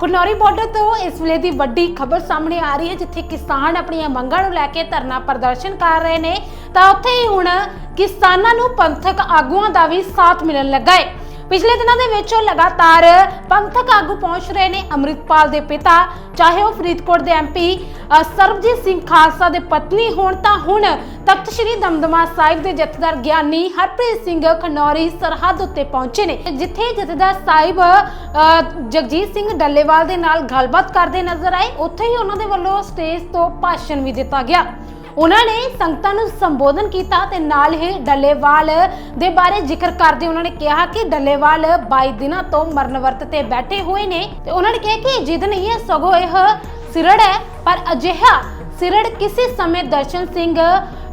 Khanauri border ਤੋਂ ਇਸ ਵੇਲੇ ਦੀ ਵੱਡੀ ਖਬਰ ਸਾਹਮਣੇ ਆ ਰਹੀ ਹੈ, ਜਿੱਥੇ ਕਿਸਾਨ ਆਪਣੀਆਂ ਮੰਗਾਂ ਨੂੰ ਲੈ ਕੇ ਧਰਨਾ ਪ੍ਰਦਰਸ਼ਨ ਕਰ ਰਹੇ ਨੇ। ਤਾਂ ਉੱਥੇ ਹੀ ਹੁਣ ਕਿਸਾਨਾਂ ਨੂੰ ਪੰਥਕ ਆਗੂਆਂ ਦਾ ਵੀ ਸਾਥ ਮਿਲਣ ਲੱਗਾ ਹੈ। ਪਿਛਲੇ ਦਿਨਾਂ ਦੇ ਵਿੱਚ ਲਗਾਤਾਰ ਪੰਥਕ ਆਗੂ ਪਹੁੰਚ ਰਹੇ ਨੇ ਅੰਮ੍ਰਿਤਪਾਲ ਦੇ ਪਿਤਾ ਚਾਹੇ ਉਹ ਫਰੀਦਕੋਟ ਦੇ ਐਮਪੀ ਸਰਬਜੀਤ ਸਿੰਘ ਖਾਲਸਾ ਦੇ ਪਤਨੀ ਹੋਣ ਤਾਂ ਹੁਣ ਤਖਤ ਸ੍ਰੀ ਦਮਦਮਾ ਸਾਹਿਬ ਦੇ ਜਥੇਦਾਰ ਗਿਆਨੀ ਹਰਪ੍ਰੀਤ ਸਿੰਘ ਖਨੌਰੀ ਸਰਹੱਦ ਉੱਤੇ ਪਹੁੰਚੇ ਨੇ ਜਿੱਥੇ ਜਥੇਦਾਰ ਸਾਹਿਬ ਅ, ਜਗਜੀਤ ਸਿੰਘ ਡੱਲੇਵਾਲ ਦੇ ਨਾਲ ਗੱਲਬਾਤ ਕਰਦੇ ਨਜ਼ਰ ਆਏ ਉੱਥੇ ਹੀ ਉਹਨਾਂ ਦੇ ਵੱਲੋਂ ਸਟੇਜ ਤੋਂ ਭਾਸ਼ਣ ਵੀ ਦਿੱਤਾ ਗਿਆ। ਉਹਨਾਂ ਨੇ ਸੰਗਤਾਂ ਨੂੰ ਸੰਬੋਧਨ ਕੀਤਾ ਤੇ ਨਾਲ ਹੀ ਡੱਲੇਵਾਲ ਦੇ ਬਾਰੇ ਜ਼ਿਕਰ ਕਰਦੇ ਉਹਨਾਂ ਨੇ ਕਿਹਾ ਕਿ ਡੱਲੇਵਾਲ 22 ਦਿਨਾਂ ਤੋਂ ਮਰਨ ਵਰਤ ਤੇ ਬੈਠੇ ਹੋਏ ਨੇ ਤੇ ਉਹਨਾਂ ਨੇ ਕਿਹਾ ਕਿ ਇਹ ਜਿੱਦ ਨਹੀਂ ਹੈ, ਸਗੋਂ ਇਹ ਸਿਰੜ ਹੈ, ਪਰ ਅਜਿਹਾ ਸਿਰੜ ਕਿਸੇ ਸਮੇਂ ਦਰਸ਼ਨ ਸਿੰਘ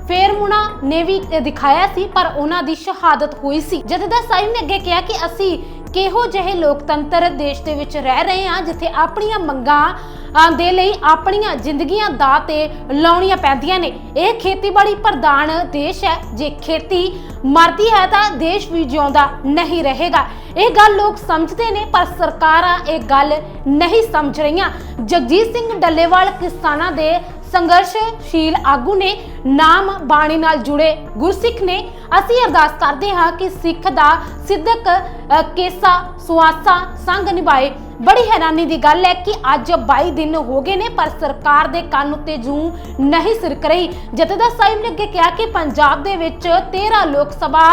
ਫੇਰਮੁਣਾ ਨੇ ਵੀ ਦਿਖਾਇਆ ਸੀ, ਪਰ ਉਹਨਾਂ ਦੀ ਸ਼ਹਾਦਤ ਹੋਈ ਸੀ। ਜਥੇਦਾਰ ਸਾਹਿਬ ਨੇ ਅੱਗੇ ਕਿਹਾ ਕਿ ਅਸੀਂ ਕਿਹੋ ਜਿਹੇ ਲੋਕਤੰਤਰ ਦੇਸ਼ ਦੇ ਵਿੱਚ ਰਹਿ ਰਹੇ ਹਾਂ, ਜਿੱਥੇ ਆਪਣੀਆਂ ਮੰਗਾਂ ਦੇ ਲਈ ਆਪਣੀਆਂ ਜ਼ਿੰਦਗੀਆਂ ਦਾ ਤੇ ਲਾਉਣੀਆਂ ਪੈਂਦੀਆਂ ਨੇ। ਇਹ ਖੇਤੀਬਾੜੀ ਪ੍ਰਧਾਨ ਦੇਸ਼ ਹੈ। ਜੇ ਖੇਤੀ ਮਰਦੀ ਹੈ ਤਾਂ ਦੇਸ਼ ਵੀ ਜਿਉਂਦਾ ਨਹੀਂ ਰਹੇਗਾ। ਇਹ ਗੱਲ ਲੋਕ ਸਮਝਦੇ ਨੇ, ਪਰ ਸਰਕਾਰਾਂ ਇਹ ਗੱਲ ਨਹੀਂ ਸਮਝ ਰਹੀਆਂ। ਜਗਜੀਤ ਸਿੰਘ ਡੱਲੇਵਾਲ ਕਿਸਾਨਾਂ ਦੇ ਸੰਘਰਸ਼ਸ਼ੀਲ ਆਗੂ ਨੇ ਨਾਮ ਬਾਣੀ ਨਾਲ ਜੁੜੇ ਗੁਰਸਿੱਖ ਨੇ ਅਸੀਂ ਅਰਦਾਸ ਕਰਦੇ ਹਾਂ ਕਿ ਸਿੱਖ ਦਾ ਸਿੱਧਕ ਅ, ਕੇਸਾ ਸੁਆਸਾ ਸੰਗ ਨਿਭਾਏ। ਬੜੀ ਹੈਰਾਨੀ ਦੀ ਗੱਲ ਹੈ ਕਿ ਅੱਜ 22 ਦਿਨ ਹੋ ਗਏ ਨੇ, ਪਰ ਸਰਕਾਰ ਦੇ ਕੰਨ ਉੱਤੇ ਜੂ ਨਹੀਂ ਸਿਰਕ ਰਹੀ। ਜਥੇਦਾਰ ਸਾਹਿਬ ਨੇ ਅੱਗੇ ਕਿਹਾ ਕਿ ਪੰਜਾਬ ਦੇ ਵਿੱਚ 13 ਲੋਕ ਸਭਾ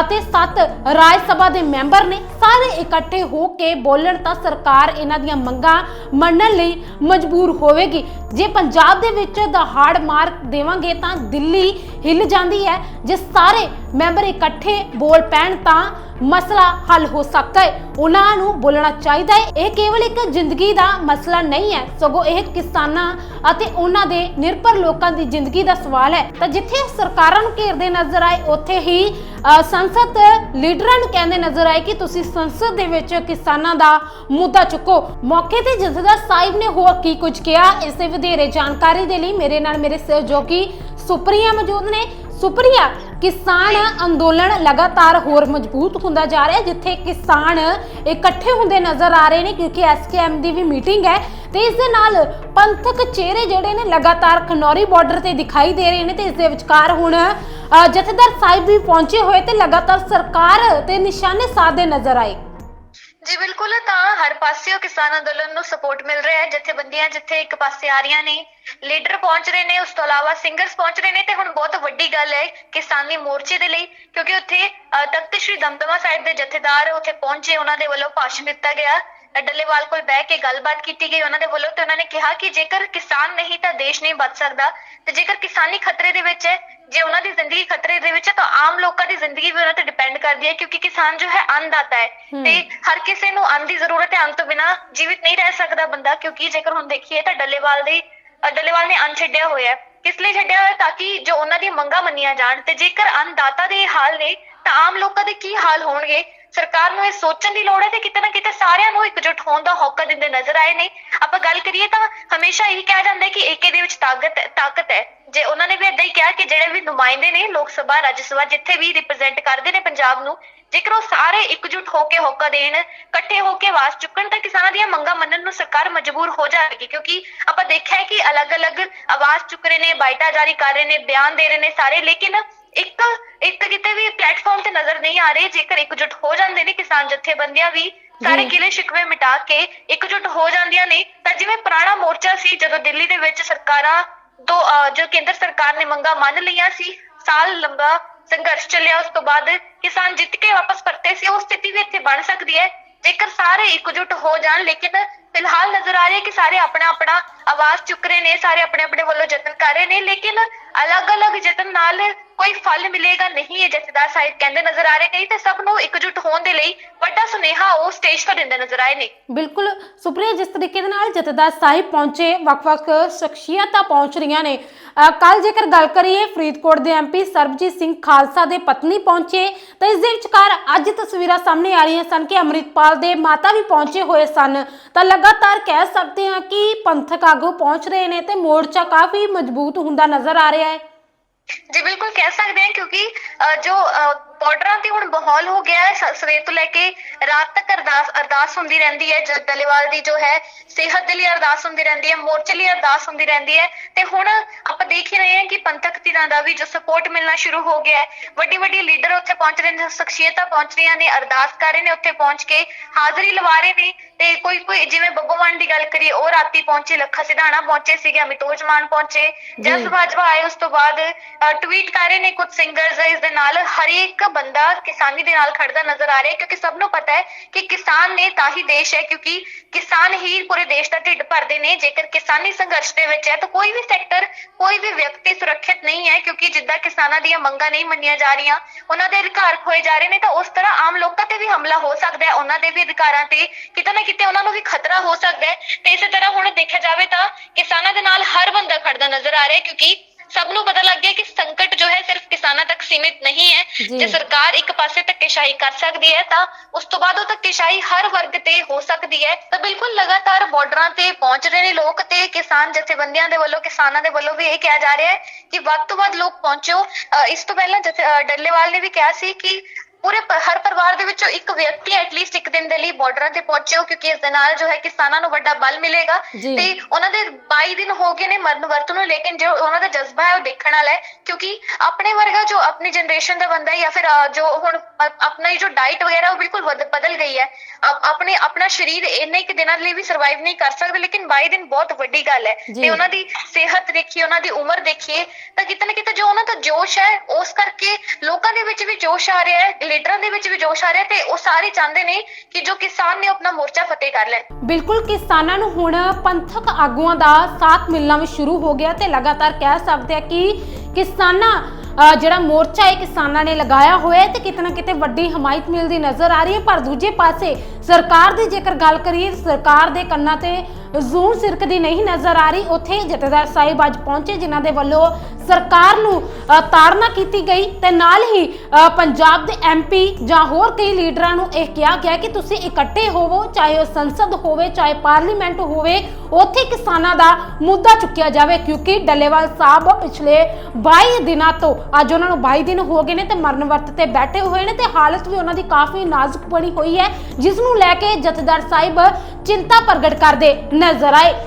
ਅਤੇ 7 ਰਾਜ ਸਭਾ ਦੇ ਮੈਂਬਰ ਨੇ ਸਾਰੇ ਇਕੱਠੇ ਹੋ ਕੇ ਬੋਲਣ ਤਾਂ ਸਰਕਾਰ ਇਹਨਾਂ ਦੀਆਂ ਮੰਗਾਂ ਮੰਨਣ ਲਈ ਮਜਬੂਰ ਹੋਵੇਗੀ। ਜੇ ਪੰਜਾਬ ਦੇ ਵਿੱਚ ਦਹਾੜ ਮਾਰ ਦੇਵਾਂਗੇ ਤਾਂ ਦਿੱਲੀ ਹਿੱਲ ਜਾਂਦੀ ਹੈ। ਜੇ ਸਾਰੇ ਮੈਂਬਰ ਇਕੱਠੇ ਬੋਲ ਪੈਣ ਤਾਂ ਮਸਲਾ ਹੱਲ ਹੋ ਸਕਦਾ ਹੈ। ਉਹਨਾਂ ਨੂੰ ਬੋਲਣਾ ਚਾਹੀਦਾ ਹੈ। ਇਹ ਕੇਵਲ ਇੱਕ ਜ਼ਿੰਦਗੀ ਦਾ ਮਸਲਾ ਨਹੀਂ ਹੈ। ਸਗੋਂ ਇਹ ਕਿਸਾਨਾਂ ਅਤੇ ਉਹਨਾਂ ਦੇ ਨਿਰਭਰ ਲੋਕਾਂ ਦੀ ਜ਼ਿੰਦਗੀ ਦਾ ਸਵਾਲ ਹੈ। ਤਾਂ ਜਿੱਥੇ ਸਰਕਾਰਾਂ ਨੂੰ ਘੇਰਦੇ ਨਜ਼ਰ ਆਏ, ਉੱਥੇ ਹੀ ਸੰਸਦ ਲੀਡਰਾਂ ਨੂੰ ਕਹਿੰਦੇ ਨਜ਼ਰ ਆਏ ਕਿ ਤੁਸੀਂ ਸੰਸਦ ਦੇ ਵਿੱਚ ਕਿਸਾਨਾਂ ਦਾ ਮੁੱਦਾ ਚੁੱਕੋ। ਮੌਕੇ ਤੇ ਜਥੇਦਾਰ ਸਾਹਿਬ ਨੇ ਹੋਰ ਕੀ ਕੁਝ ਕਿਹਾ, ਇਸ ਦੇ ਵਧੇਰੇ ਜਾਣਕਾਰੀ ਦੇ ਲਈ ਮੇਰੇ ਨਾਲ ਮੇਰੇ ਸਹਿਯੋਗੀ ਸੁਪਰੀਆ ਮੌਜੂਦ ਨੇ। ਸੁਪਰੀਆ ਕਿਸਾਨ ਅੰਦੋਲਨ ਲਗਾਤਾਰ ਹੋਰ ਮਜ਼ਬੂਤ ਹੁੰਦਾ ਜਾ ਰਿਹਾ ਜਿੱਥੇ ਕਿਸਾਨ ਇਕੱਠੇ ਹੁੰਦੇ ਨਜ਼ਰ ਆ ਰਹੇ ਨੇ, ਕਿਉਂਕਿ ਐਸਕੇਐਮ ਦੀ ਵੀ ਮੀਟਿੰਗ ਹੈ ਤੇ ਇਸ ਦੇ ਨਾਲ ਪੰਥਕ ਚਿਹਰੇ ਜਿਹੜੇ ਨੇ ਲਗਾਤਾਰ ਖਨੌਰੀ ਬਾਰਡਰ ਤੇ ਦਿਖਾਈ ਦੇ ਰਹੇ ਨੇ ਤੇ ਇਸ ਦੇ ਵਿਚਕਾਰ ਹੁਣ ਜਥੇਦਾਰ ਸਾਹਿਬ ਵੀ ਪਹੁੰਚੇ ਹੋਏ ਤੇ ਲਗਾਤਾਰ ਸਰਕਾਰ ਤੇ ਨਿਸ਼ਾਨੇ ਸਾਧੇ ਨਜ਼ਰ ਆਏ। ਜੀ ਬਿਲਕੁਲ, ਤਾਂ ਹਰ ਪਾਸਿਓਂ ਕਿਸਾਨ ਅੰਦੋਲਨ ਨੂੰ ਸਪੋਰਟ ਮਿਲ ਰਿਹਾ ਹੈ। ਜਥੇਬੰਦੀਆਂ ਜਿੱਥੇ ਇੱਕ ਪਾਸੇ ਆ ਰਹੀਆਂ ਨੇ ਲੀਡਰ ਪਹੁੰਚ ਰਹੇ ਨੇ, ਉਸ ਤੋਂ ਇਲਾਵਾ ਸਿੰਗਰਸ ਪਹੁੰਚ ਰਹੇ ਨੇ ਤੇ ਹੁਣ ਬਹੁਤ ਵੱਡੀ ਗੱਲ ਹੈ ਕਿਸਾਨੀ ਮੋਰਚੇ ਦੇ ਲਈ, ਕਿਉਂਕਿ ਉੱਥੇ ਤਖਤ ਸ੍ਰੀ ਦਮਦਮਾ ਸਾਹਿਬ ਦੇ ਜਥੇਦਾਰ ਉੱਥੇ ਪਹੁੰਚੇ, ਉਹਨਾਂ ਦੇ ਵੱਲੋਂ ਭਾਸ਼ਣ ਦਿੱਤਾ ਗਿਆ। ਡੱਲੇਵਾਲ ਕੋਲ ਬਹਿ ਕੇ ਗੱਲਬਾਤ ਕੀਤੀ ਗਈ ਉਹਨਾਂ ਦੇ ਵੱਲੋਂ ਤੇ ਉਹਨਾਂ ਨੇ ਕਿਹਾ ਕਿ ਜੇਕਰ ਕਿਸਾਨ ਨਹੀਂ ਤਾਂ ਦੇਸ਼ ਨਹੀਂ ਬਚ ਸਕਦਾ ਤੇ ਜੇਕਰ ਕਿਸਾਨੀ ਖਤਰੇ ਦੇ ਵਿੱਚ ਹੈ ਜੇ ਉਹਨਾਂ ਦੀ ਜ਼ਿੰਦਗੀ ਖਤਰੇ ਦੇ ਵਿੱਚ ਹੈ ਤਾਂ ਆਮ ਲੋਕਾਂ ਦੀ ਜ਼ਿੰਦਗੀ ਵੀ ਉਹਨਾਂ ਤੇ ਡਿਪੈਂਡ ਕਰਦੀ ਹੈ ਕਿਉਂਕਿ ਕਿਸਾਨ ਜੋ ਹੈ ਅੰਨਦਾਤਾ ਹੈ। ਤੇ ਹਰ ਕਿਸੇ ਨੂੰ ਅੰਨ ਦੀ ਜ਼ਰੂਰਤ ਹੈ ਅੰਨ ਤੋਂ ਬਿਨਾ ਜੀਵਿਤ ਨਹੀਂ ਰਹਿ ਸਕਦਾ ਬੰਦਾ ਕਿਉਂਕਿ ਜੇਕਰ ਹੁਣ ਦੇਖੀਏ ਤਾਂ ਡੱਲੇਵਾਲ ਦੀ ਡੱਲੇਵਾਲ ਨੇ ਅੰਨ ਛੱਡਿਆ ਹੋਇਆ ਹੈ ਕਿਸ ਲਈ ਛੱਡਿਆ ਹੋਇਆ? ਤਾਂ ਕਿ ਜੋ ਉਹਨਾਂ ਦੀ ਮੰਗਾਂ ਮੰਨੀਆਂ ਜਾਣ ਤੇ ਜੇਕਰ ਅੰਨਦਾਤਾ ਦੇ ਹਾਲ ਨੇ ਤਾਂ ਆਮ ਲੋਕਾਂ ਦੇ ਕੀ ਹਾਲ ਹੋਣਗੇ ਸਰਕਾਰ ਨੂੰ ਇਹ ਸੋਚਣ ਦੀ ਲੋੜ ਹੈ ਤੇ ਕਿਤੇ ਨਾ ਕਿਤੇ ਸਾਰਿਆਂ ਨੂੰ ਇਕਜੁੱਟ ਹੋਣ ਦਾ ਹੌਕਾ ਦਿੰਦੇ ਨਜ਼ਰ ਆਏ ਨੇ। ਆਪਾਂ ਗੱਲ ਕਰੀਏ ਤਾਂ ਹਮੇਸ਼ਾ ਇਹੀ ਕਿਹਾ ਜਾਂਦਾ ਹੈ ਕਿ ਏਕੇ ਦੇ ਵਿੱਚ ਤਾਕਤ ਤਾਕਤ ਹੈ। ਜੇ ਉਹਨਾਂ ਨੇ ਵੀ ਏਦਾਂ ਹੀ ਕਿਹਾ ਕਿ ਜਿਹੜੇ ਵੀ ਨੁਮਾਇੰਦੇ ਨੇ ਲੋਕ ਸਭਾ, ਰਾਜ ਸਭਾ ਜਿੱਥੇ ਵੀ ਰਿਪਰੈਜ਼ੈਂਟ ਕਰਦੇ ਨੇ ਪੰਜਾਬ ਨੂੰ, ਜੇਕਰ ਉਹ ਸਾਰੇ ਇਕਜੁੱਟ ਹੋ ਕੇ ਹੋਕਾ ਦੇਣ, ਇਕੱਠੇ ਹੋ ਕੇ ਆਵਾਜ਼ ਚੁੱਕਣ, ਤਾਂ ਕਿਸਾਨਾਂ ਦੀਆਂ ਮੰਗਾਂ ਮੰਨਣ ਨੂੰ ਸਰਕਾਰ ਮਜਬੂਰ ਹੋ ਜਾਵੇਗੀ। ਕਿਉਂਕਿ ਆਪਾਂ ਦੇਖਿਆ ਹੈ ਕਿ ਅਲੱਗ-ਅਲੱਗ ਆਵਾਜ਼ ਚੁੱਕ ਰਹੇ ਨੇ, ਬਾਈਟਾ ਜਾਰੀ ਕਰ ਰਹੇ ਨੇ, ਬਿਆਨ ਦੇ ਰਹੇ ਨੇ ਸਾਰੇ, ਲੇਕਿਨ ਇੱਕ ਇੱਕ ਕਿਤੇ ਵੀ ਪਲੇਟਫਾਰਮ ਤੇ ਨਜ਼ਰ ਨਹੀਂ ਆ ਰਹੇ ਜੇਕਰ ਇਕਜੁੱਟ ਹੋ ਜਾਂਦੇ ਨੇ ਕਿਸਾਨ ਜਥੇਬੰਦੀਆਂ ਵੀ ਸਾਰੇ। ਕਿਲੇ ਸ਼ਿਕਵੇ ਮਿਟਾ ਕੇ ਇਕਜੁੱਟ ਹੋ ਜਾਂਦੀਆਂ ਨੇ ਤਾਂ ਜਿਵੇਂ ਪੁਰਾਣਾ ਮੋਰਚਾ ਸੀ ਜਦੋਂ ਦਿੱਲੀ ਦੇ ਵਿੱਚ ਸਰਕਾਰਾਂ ਅਹ, ਜੋ ਕੇਂਦਰ ਸਰਕਾਰ ਨੇ ਮੰਗਾਂ ਮੰਨ ਲਈਆਂ ਸੀ ਸਾਲ ਲੰਬਾ ਸੰਘਰਸ਼ ਚੱਲਿਆ ਉਸ ਤੋਂ ਬਾਅਦ ਕਿਸਾਨ ਜਿੱਤ ਕੇ ਵਾਪਸ ਪਰਤੇ ਸੀ ਉਹ ਸਥਿਤੀ ਵੀ ਇੱਥੇ ਬਣ ਸਕਦੀ ਹੈ ਜੇਕਰ ਸਾਰੇ ਇਕਜੁੱਟ ਹੋ ਜਾਣ ਲੇਕਿਨ ਫਿਲਹਾਲ ਨਜ਼ਰ ਆ ਰਿਹਾ ਕਿ ਸਾਰੇ ਆਪਣਾ ਆਪਣਾ ਆਵਾਜ਼ ਚੁੱਕ ਰਹੇ ਨੇ ਸਾਰੇ ਆਪਣੇ ਆਪਣੇ ਵੱਲੋਂ ਯਤਨ ਕਰ ਰਹੇ ਨੇ ਲੇਕਿਨ ਅਲੱਗ-ਅਲੱਗ ਯਤਨ ਨਾਲ ਕੋਈ ਫਲ ਮਿਲੇਗਾ ਨਹੀਂ ਇਹ ਜਥੇਦਾਰ ਸਾਹਿਬ ਕਹਿੰਦੇ ਨਜ਼ਰ ਆ ਰਹੇ ਨੇ, ਤੇ ਸਭ ਨੂੰ ਇਕਜੁੱਟ ਹੋਣ ਦੇ ਲਈ ਵੱਡਾ ਸੁਨੇਹਾ ਉਹ ਸਟੇਜ ਤੋਂ ਦਿੰਦੇ ਨਜ਼ਰ ਆਏ ਨੇ। ਬਿਲਕੁਲ, ਸੁਪਰੀਆ, ਜਿਸ ਤਰੀਕੇ ਦੇ ਨਾਲ ਜਥੇਦਾਰ ਸਾਹਿਬ ਪਹੁੰਚੇ, ਵੱਖ-ਵੱਖ ਸ਼ਖਸੀਅਤਾਂ ਪਹੁੰਚ ਰਹੀਆਂ ਨੇ। ਕੱਲ ਜੇਕਰ ਗੱਲ ਕਰੀਏ, ਫਰੀਦਕੋਟ ਦੇ ਐਮਪੀ ਸਰਬਜੀਤ ਸਿੰਘ ਖਾਲਸਾ ਦੇ ਪਤਨੀ ਪਹੁੰਚੇ, ਤਾਂ ਇਸ ਦੇ ਵਿਚਕਾਰ ਅੱਜ ਤਸਵੀਰਾਂ ਸਾਹਮਣੇ ਆ ਰਹੀਆਂ ਸਨ ਕਿ ਅੰਮ੍ਰਿਤਪਾਲ ਦੇ ਮਾਤਾ ਵੀ ਪਹੁੰਚੇ ਹੋਏ ਸਨ। ਤਾਂ ਲਗਾਤਾਰ ਕਹਿ ਸਕਦੇ ਹਾਂ ਕਿ ਪੰਥਕ ਆਗੂ ਪਹੁੰਚ ਰਹੇ ਨੇ ਤੇ ਮੋਰਚਾ ਕਾਫੀ ਮਜ਼ਬੂਤ ਹੁੰਦਾ ਨਜ਼ਰ ਆ ਰਿਹਾ ਹੈ। ਜੀ ਬਿਲਕੁਲ ਕਹਿ ਸਕਦੇ ਹਾਂ ਕਿਉਂਕਿ ਅਹ, ਜੋ ਅਹ, ਬਾਰਡਰਾਂ ਤੇ ਹੁਣ ਮਾਹੌਲ ਹੋ ਗਿਆ ਹੈ ਸਵੇਰ ਤੋਂ ਲੈ ਕੇ ਰਾਤ ਤੱਕ ਅਰਦਾਸ ਅਰਦਾਸ ਹੁੰਦੀ ਰਹਿੰਦੀ ਹੈ ਜ- ਦੀ ਜੋ ਹੈ ਸਿਹਤ ਦੇ ਲਈ ਅਰਦਾਸ ਹੁੰਦੀ ਰਹਿੰਦੀ ਹੈ ਮੋਰਚੇ ਲਈ ਅਰਦਾਸ ਹੁੰਦੀ ਰਹਿੰਦੀ ਹੈ। ਤੇ ਹੁਣ ਆਪਾਂ ਦੇਖ ਹੀ ਰਹੇ ਹਾਂ ਕਿ ਪੰਥਕ ਧਿਰਾਂ ਦਾ ਵੀ ਜੋ ਸਪੋਰਟ ਮਿਲਣਾ ਸ਼ੁਰੂ ਹੋ ਗਿਆ ਹੈ। ਵੱਡੀ ਵੱਡੀ ਲੀਡਰ ਉੱਥੇ ਪਹੁੰਚ ਰਹੇ ਨੇ ਸ਼ਖਸੀਅਤਾਂ ਪਹੁੰਚ ਰਹੀਆਂ ਨੇ ਅਰਦਾਸ ਕਰ ਰਹੇ ਨੇ ਉੱਥੇ ਪਹੁੰਚ ਕੇ ਹਾਜ਼ਰੀ ਲਵਾ ਰਹੇ ਨੇ। ਤੇ ਕੋਈ ਕੋਈ ਜਿਵੇਂ ਬੱਬੂ ਮਾਨ ਦੀ ਗੱਲ ਕਰੀਏ ਉਹ ਰਾਤੀ ਪਹੁੰਚੇ ਲੱਖਾ ਸਿਧਾਣਾ ਪਹੁੰਚੇ ਸੀਗੇ ਅਮਿਤੋਜ ਮਾਨ ਪਹੁੰਚੇ। ਜਸ ਬਾਜਵਾ ਆਏ ਉਸ ਤੋਂ ਬਾਅਦ ਟਵੀਟ ਕਰ ਰਹੇ ਨੇ ਕੁਝ ਸਿੰਗਰਸ ਇਸ ਦੇ ਨਾਲ। ਹਰੇਕ ਬੰਦਾ ਕਿਸਾਨੀ ਦੇ ਨਾਲ ਖੜਦਾ ਨਜ਼ਰ ਆ ਰਿਹਾ ਕਿਉਂਕਿ ਸਭ ਨੂੰ ਪਤਾ ਹੈ ਕਿ ਕਿਸਾਨ ਨੇ ਤਾਂ ਹੀ ਦੇਸ਼ ਹੈ ਕਿਉਂਕਿ ਕਿਸਾਨ ਹੀ ਪੂਰੇ ਦੇਸ਼ ਦਾ ਢਿੱਡ ਭਰਦੇ ਨੇ। ਜੇਕਰ ਕਿਸਾਨੀ ਸੰਘਰਸ਼ ਦੇ ਵਿੱਚ ਹੈ ਤਾਂ ਕੋਈ ਵੀ ਸੈਕਟਰ ਕੋਈ ਵੀ ਵਿਅਕਤੀ ਸੁਰੱਖਿਅਤ ਨਹੀਂ ਹੈ ਕਿਉਂਕਿ ਜਿੱਦਾਂ ਕਿਸਾਨਾਂ ਦੀਆਂ ਮੰਗਾਂ ਨਹੀਂ ਮੰਨੀਆਂ ਜਾ ਰਹੀਆਂ ਉਹਨਾਂ ਦੇ ਅਧਿਕਾਰ ਖੋਏ ਜਾ ਰਹੇ ਨੇ ਤਾਂ ਉਸ ਤਰ੍ਹਾਂ ਆਮ ਲੋਕਾਂ ਤੇ ਵੀ ਹਮਲਾ ਹੋ ਸਕਦਾ ਹੈ। ਉਹਨਾਂ ਦੇ ਵੀ ਅਧਿਕਾਰਾਂ ਤੇ ਕਿਤੇ ਨਾ ਕਿਤੇ ਉਹਨਾਂ ਨੂੰ ਵੀ ਖਤਰਾ ਹੋ ਸਕਦਾ ਹੈ ਤੇ ਇਸੇ ਤਰ੍ਹਾਂ ਹੁਣ ਦੇਖਿਆ ਜਾਵੇ ਤਾਂ ਕਿਸਾਨਾਂ ਦੇ ਨਾਲ ਹਰ ਬੰਦਾ ਖੜਦਾ ਨਜ਼ਰ ਆ ਰਿਹਾ ਹੈ ਕਿਉਂਕਿ ਸਭ ਨੂੰ ਪਤਾ ਲੱਗ ਗਿਆ ਕਿ ਸੰਕਟ ਜੋ ਹੈ ਸਿਰਫ ਕਿਸਾਨਾਂ ਤੱਕ ਸੀਮਿਤ ਨਹੀਂ ਹੈ। ਜੀ। ਸਰਕਾਰ ਇੱਕ ਪਾਸੇ ਧੱਕੇਸ਼ਾਹੀ ਕਰ ਸਕਦੀ ਹੈ ਤਾਂ ਉਸ ਤੋਂ ਬਾਅਦ ਉਹ ਧੱਕੇਸ਼ਾਹੀ ਹਰ ਵਰਗ ਤੇ ਹੋ ਸਕਦੀ ਹੈ। ਤਾਂ ਬਿਲਕੁਲ ਲਗਾਤਾਰ ਬਾਰਡਰਾਂ ਤੇ ਪਹੁੰਚ ਰਹੇ ਨੇ ਲੋਕ ਤੇ ਕਿਸਾਨ ਜਥੇਬੰਦੀਆਂ ਦੇ ਵੱਲੋਂ ਕਿਸਾਨਾਂ ਦੇ ਵੱਲੋਂ ਵੀ ਇਹ ਕਿਹਾ ਜਾ ਰਿਹਾ ਹੈ ਕਿ ਵੱਧ ਤੋਂ ਵੱਧ ਲੋਕ ਪਹੁੰਚੋ। ਇਸ ਤੋਂ ਪਹਿਲਾਂ ਜਥੇ ਡੱਲੇਵਾਲ ਨੇ ਵੀ ਕਿਹਾ ਸੀ ਕਿ ਪੂਰੇ ਹਰ ਪਰਿਵਾਰ ਦੇ ਵਿੱਚੋਂ ਇੱਕ ਵਿਅਕਤੀ ਐਟਲੀਸਟ ਇੱਕ ਦਿਨ ਦੇ ਲਈ ਬਾਰਡਰਾਂ ਤੇ ਪਹੁੰਚਿਓ ਕਿਉਂਕਿ ਇਸ ਦੇ ਨਾਲ ਜੋ ਹੈ ਕਿਸਾਨਾਂ ਨੂੰ ਵੱਡਾ ਬਲ ਮਿਲੇਗਾ। ਤੇ ਉਹਨਾਂ ਦੇ 22 ਦਿਨ ਹੋ ਗਏ ਨੇ ਮਰਨ ਵਰਤ ਨੂੰ ਲੇਕਿਨ ਜੋ ਉਹਨਾਂ ਦਾ ਜਜ਼ਬਾ ਹੈ ਉਹ ਦੇਖਣ ਵਾਲਾ ਹੈ ਕਿਉਂਕਿ ਆਪਣੇ ਵਰਗਾ ਜੋ ਆਪਣੀ ਜਨਰੇਸ਼ਨ ਦਾ ਬੰਦਾ ਹੈ ਜਾਂ ਫਿਰ ਜੋ ਹੁਣ ਆਪਣਾ ਇਹ ਜੋ ਡਾਈਟ ਵਗੈਰਾ ਉਹ ਬਿਲਕੁਲ ਬਦ- ਬਦਲ ਗਈ ਹੈ ਆਪ- ਆਪਣੇ ਆਪਣਾ ਸਰੀਰ ਇੰਨੇ ਕਿ ਦਿਨਾਂ ਲਈ ਵੀ ਸਰਵਾਈਵ ਨਹੀਂ ਕਰ ਸਕਦਾ ਲੇਕਿਨ 22 ਦਿਨ ਬਹੁਤ ਵੱਡੀ ਗੱਲ ਹੈ। ਤੇ ਉਹਨਾਂ ਦੀ ਸਿਹਤ ਦੇਖੀਏ ਉਹਨਾਂ ਦੀ ਉਮਰ ਦੇਖੀਏ ਤਾਂ ਕਿਤੇ ਨਾ ਕਿਤੇ ਜੋ ਉਹਨਾਂ ਦਾ ਜੋਸ਼ ਹੈ ਉਸ ਕਰਕੇ ਲੋਕਾਂ ਦੇ ਵਿੱਚ ਵੀ ਜੋਸ਼ ਆ ਰਿਹਾ ਹੈ ਲੀਡਰਾਂ ਦੇ ਵਿੱਚ ਵੀ ਜੋਸ਼ ਆ ਰਿਹਾ ਤੇ ਉਹ ਸਾਰੇ ਚਾਹੁੰਦੇ ਨੇ ਕਿ ਜੋ ਕਿਸਾਨ ਨੇ ਆਪਣਾ ਮੋਰਚਾ ਫਤਿਹ ਕਰ ਲੈਣ। ਬਿਲਕੁਲ, ਕਿਸਾਨਾਂ ਨੂੰ ਹੁਣ ਪੰਥਕ ਆਗੂਆਂ ਦਾ ਸਾਥ ਮਿਲਣਾ ਵੀ ਸ਼ੁਰੂ ਹੋ ਗਿਆ ਤੇ ਲਗਾਤਾਰ ਕਹਿ ਸਕਦੇ ਆ ਕਿ ਕਿਸਾਨਾਂ ਜਿਹੜਾ ਮੋਰਚਾ ਹੈ ਕਿਸਾਨਾਂ ਨੇ ਲਗਾਇਆ ਹੋਇਆ ਤੇ ਕਿਤੇ ਕਿਤੇ ਵੱਡੀ ਹਮਾਇਤ ਮਿਲਦੀ ਨਜ਼ਰ ਆ ਰਹੀ ਹੈ। ਪਰ ਦੂਜੇ ਪਾਸੇ ਸਰਕਾਰ ਦੀ ਜੇਕਰ ਗੱਲ ਕਰੀਏ ਸਰਕਾਰ ਦੇ ਕੰਨਾਂ ਤੇ ਜ਼ੂਨ ਸਿਰਕਦੀ ਨਹੀਂ ਨਜ਼ਰ ਆ ਰਹੀ। ਉੱਥੇ ਜਥੇਦਾਰ ਸਾਹਿਬ ਅੱਜ ਪਹੁੰਚੇ ਜਿਨ੍ਹਾਂ ਦੇ ਵੱਲੋਂ ਸਰਕਾਰ ਨੂੰ ਅ, ਤਾੜਨਾ ਕੀਤੀ ਗਈ ਤੇ ਨਾਲ ਹੀ ਅ, ਪੰਜਾਬ ਦੇ ਐਮਪੀ ਜਾਂ ਹੋਰ ਕਈ ਲੀਡਰਾਂ ਨੂੰ ਇਹ ਕਿਹਾ ਗਿਆ ਕਿ ਤੁਸੀਂ ਇਕੱਠੇ ਹੋਵੋ ਚਾਹੇ ਉਹ ਸੰਸਦ ਹੋਵੇ ਚਾਹੇ ਪਾਰਲੀਮੈਂਟ ਹੋਵੇ ਉੱਥੇ ਕਿਸਾਨਾਂ ਦਾ ਮੁੱਦਾ ਚੁੱਕਿਆ ਜਾਵੇ ਕਿਉਂਕਿ ਡੱਲੇਵਾਲ ਸਾਹਿਬ ਪਿਛਲੇ 22 ਦਿਨਾਂ ਤੋਂ ਅੱਜ ਉਹਨਾਂ ਨੂੰ 22 ਦਿਨ ਹੋ ਗਏ ਨੇ ਤੇ ਮਰਨ ਵਰਤ ਤੇ ਬੈਠੇ ਹੋਏ ਨੇ ਤੇ ਹਾਲਤ ਵੀ ਉਹਨਾਂ ਦੀ ਕਾਫੀ ਨਾਜ਼ੁਕ ਬਣੀ ਹੋਈ ਹੈ ਜਿਸ ਨੂੰ ਲੈ ਕੇ ਜਥੇਦਾਰ ਸਾਹਿਬ ਚਿੰਤਾ ਪ੍ਰਗਟ ਕਰਦੇ ਨਜ਼ਰ ਆਏ।